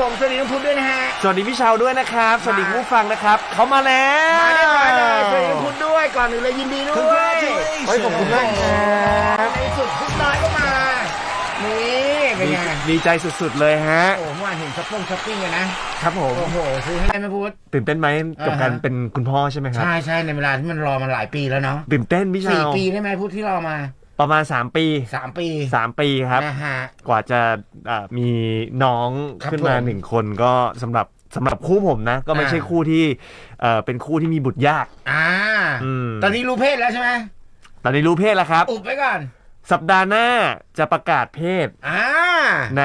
ผมสวัสดีน้องพุทธด้วยนะฮะ สวัสดีพี่เชาวด้วยนะครับ สวัสดีคุณผู้ฟังนะครับ เขามาแล้วมาเรียบร้อยเลยสวัสดีน้องพุทธด้วยก่อนอื่นเลยยินดีด้วยเฮ้ยขอบคุณมากครับในสุดพุทธน้อยก็มา นี่เป็นดีไงดีใจสุดๆเลยฮะ โอ้โหเมื่อวานเห็นช้อปปิ้งช้อปปิ้งเลยนะครับผม โอ้โหซื้อให้ไหมพุทธตื่นเต้นไหมกับอ่าฮะการเป็นคุณพ่อใช่ไหมครับ ใช่ใช่ในเวลาที่มันรอมาหลายปีแล้วเนาะ ตื่นเต้นพี่สี่เชาวปีได้ไหมพุทธที่รอมา ประมาณ 3 ปีสามปี3ปีครับ นะฮะ กว่าจะอ่ามีน้องครับขึ้นมาผมหนึ่งคนก็สำหรับสำหรับคู่ผมนะ ก็ไม่อ่า ใช่คู่ที่เอ่อเป็นคู่ที่มีบุตรยาก อ่า อืม ตอนนี้รู้เพศแล้วใช่ไหมตอนนี้รู้เพศแล้วครับ อุบไปก่อน สัปดาห์หน้าจะประกาศเพศอ่า ใน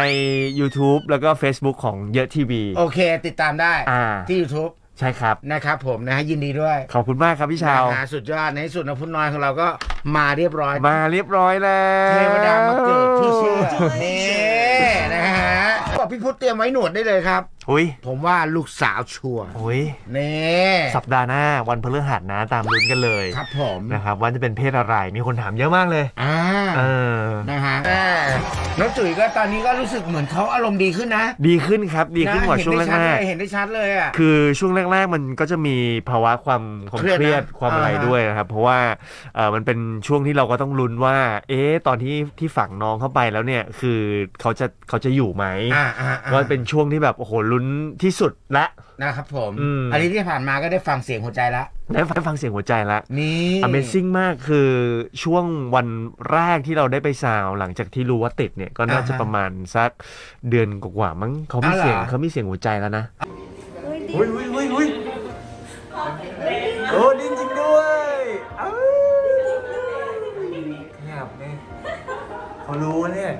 YouTube แล้วก็ Facebook ของเยอะทีวี โอเคติดตามได้ อ่า ที่ YouTube ใช่ครับ นะครับผมนะฮะยินดีด้วยขอบคุณมากครับพี่ชาว นะฮะสุดยอดในที่สุดนะพุทธน้อยของเราก็มาเรียบร้อย มาเรียบร้อยแล้วเทวดามาเกิดที่เชื่อนี่นะฮะบอกพี่พุทธเตรียมไว้หนวดได้เลยครับ อุ้ยผมว่าลูกสาวชัวร์อุ้ยนี่สัปดาห์หน้าวันพฤหัสนะตามลุ้นกันเลยครับผมนะครับว่าจะเป็นเพศอะไรมีคนถามเยอะมากเลยอ่าเออนะฮะแม่น้องจุ๋ยก็ตอนนี้ก็รู้สึกเหมือนเขาอารมณ์ดีขึ้นนะ ดีขึ้นครับดีขึ้นกว่าช่วงเห็นได้ชัดแรเลกยเห็นได้ชัดเลยอะๆคือช่วงแรกๆมันก็จะมีภาวะความความเครียดเครียดนะความอะไรอ่าฮะด้วยนะครับเพราะว่าเออมันเป็นช่วงที่เราก็ต้องลุ้นว่า เอ๊ะตอนที่ที่ฝังน้องเข้าไปแล้วเนี่ยคือเขาจะเขาจะอยู่ไหมอ่าอ่าอ่าก็เป็นช่วงที่แบบโอ้โหลุ้นที่สุดละ นะครับผมอืมอันนี้ที่ผ่านมาก็ได้ฟังเสียงหัวใจแล้วได้ฟังเสียงหัวใจละ นี่ Amazing มากคือช่วงวันแรกที่เราได้ไปซาวหลังจากที่รู้ว่าติดเนี่ยก็น่าจะประมาณสักเดือนกว่าๆมั้งเขามีเสียงเขามีเสียงหัวใจแล้วนะ อุ้ยอุ้ยอุ้ยอุ้ยโอ้ดินจริงด้วยเอ้ยขยับเนี่ยเขารู้เนี่ย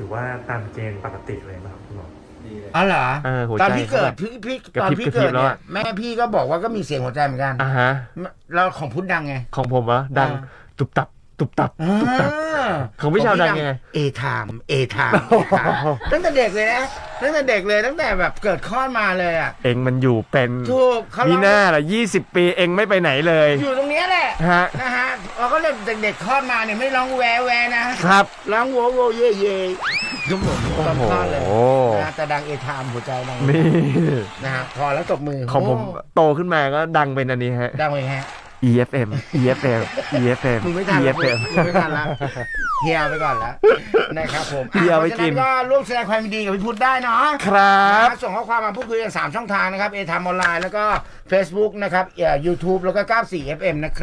ถือว่าตามเกณฑ์ปกติเลยนะครับคุณหมอ ดีเลย อ๋อเหรอเออหัวใจตอนพี่เกิดเขาแบบพี่พี่กระตอนพริบพี่กระพริเกิบดแล้วเนี่ยอะแม่พี่ก็บอกว่าก็มีเสียงหัวใจเหมือนกันอ่าฮะ เราของพุทธดังไง ของผมวะดังอ่า ตุบตับ ตุบตับ ตุบตับ ของพี่ชาวดังยังไงเอทามเอทามตั้งแต่เด็กเลยนะตั้งแต่เด็กเลยตั้งแต่แบบเกิดคลอดมาเลยอะเองมันอยู่เป็นถูกเขามีร้องหน้าละยี่สิบปีเองไม่ไปไหนเลย อยู่ตรงเนี้ยแหละฮะ นะฮะ เราก็เลยเด็กๆคลอดมาเนี่ยไม่ร้องแวแวนะ ครับ ร้องโวโวเย่เย่ก็หมดตอนคลอดเลยโอ้นะแต่ดังเอทามหัวใจดังนี่นะฮะพอแล้วตบมือของผมโโตขึ้นมาก็ดังเป็นอันนี้ฮะ ดังเลยฮะ EFM EFM EFM มึงไม่ทันแล้ว EFM มึงไม่ทันแล้วเฮียไปก่อนแล้วนะครับผมเฮียไว้กินพราะฉะก็ร่วมแสดงความยินดีกับพี่พุทธได้เนาะ ครับ นะส่งข้อความมาพูดคุยกัน3ช่องทางนะครับ เอทามออนไลน์แล้วก็ Facebook นะครับเอ่อ YouTube แล้วก็ 94 FM นะครับ